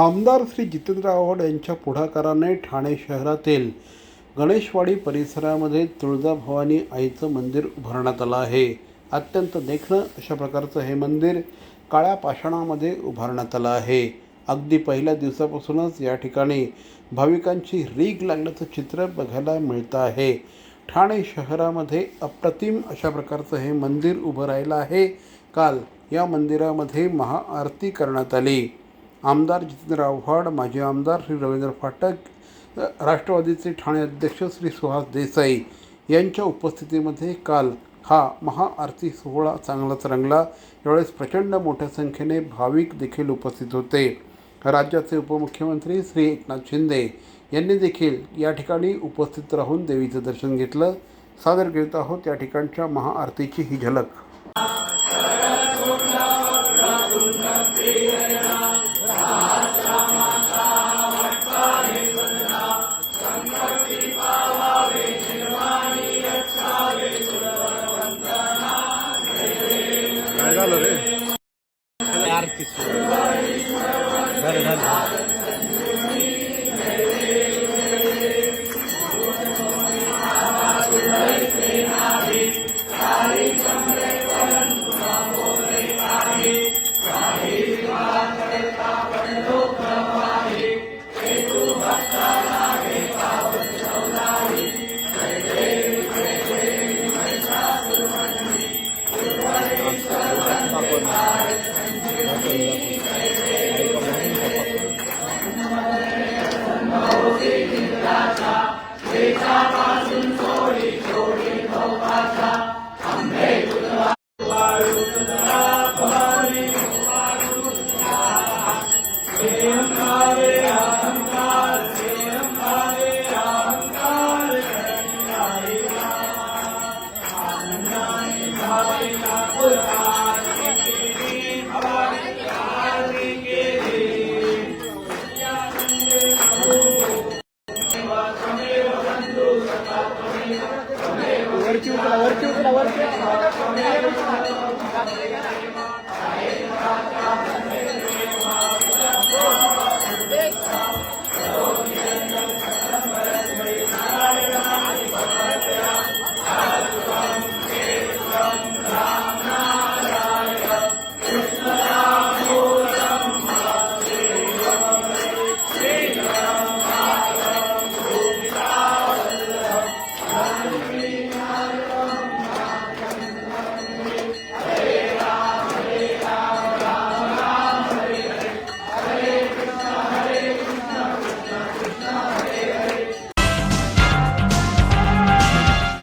आमदार श्री जितेंद्र आव्हाड यांच्या पुढाकाराने ठाणे शहरातील गणेशवाडी परिसरामध्ये तुळजाभवानी आईचं मंदिर उभारण्यात आलं आहे. अत्यंत देखणं अशा प्रकारचं हे मंदिर काळ्या पाषाणामध्ये उभारण्यात आलं आहे. अगदी पहिल्या दिवसापासूनच या ठिकाणी भाविकांची रीग लागल्याचं चित्र बघायला मिळतं आहे. ठाणे शहरामध्ये अप्रतिम अशा प्रकारचं हे मंदिर उभं राहिलं आहे. काल या मंदिरामध्ये महाआरती करण्यात आली. आमदार जितेंद्र आव्हाड माजी आमदार श्री रवींद्र फाटक राष्ट्रवादीचे ठाणे अध्यक्ष श्री सुहास देसाई यांच्या उपस्थितीमध्ये काल हा महाआरती सोहळा चांगलाच रंगला. यावेळेस प्रचंड मोठ्या संख्येने भाविक देखील उपस्थित होते. राज्याचे उपमुख्यमंत्री श्री एकनाथ शिंदे यांनी देखील या ठिकाणी उपस्थित राहून देवीचं दर्शन घेतलं. सादर करीत आहोत या ठिकाणच्या महाआरतीची ही झलक. वरची उतरा वरची उतरा वरची